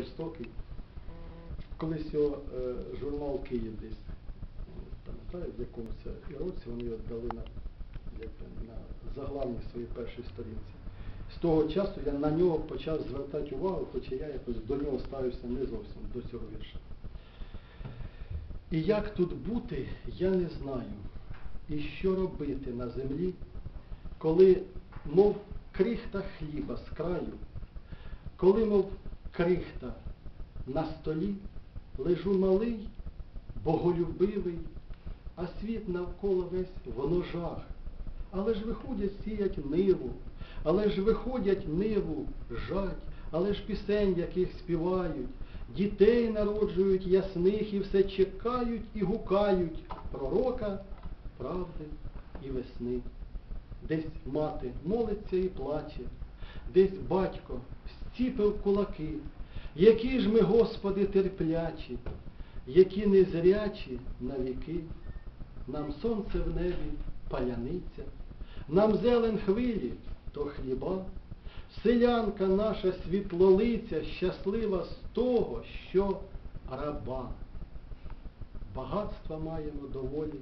жорстокий. Колись його е, журнал Київ десь, пам'ятаю, в якомусь році вони його дали на, на заглавній своїй першій сторінці. З того часу я на нього почав звертати увагу, хоча я якось до нього ставився не зовсім до цього вірша. І як тут бути, я не знаю. І що робити на землі, коли, мов крихта хліба з краю, коли, мов крихта на столі, лежу малий, боголюбивий, а світ навколо весь воно жах. Але ж виходять сіять ниву, але ж виходять ниву жать, але ж пісень, яких співають, дітей народжують ясних і все чекають і гукають пророка, правди і весни. Десь мати молиться і плаче, десь батько зціпив кулаки. Які ж ми, Господи, терплячі, які незрячі на віки. Нам сонце в небі паляниця, нам зелен хвилі то хліба, селянка наша світлолиця, щаслива з того, що раба. Багатства маємо доволі,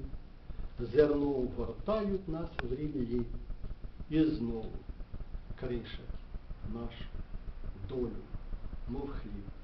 зерно вгортають нас в ріллі, і знову кришать нашу долю, мов хліб.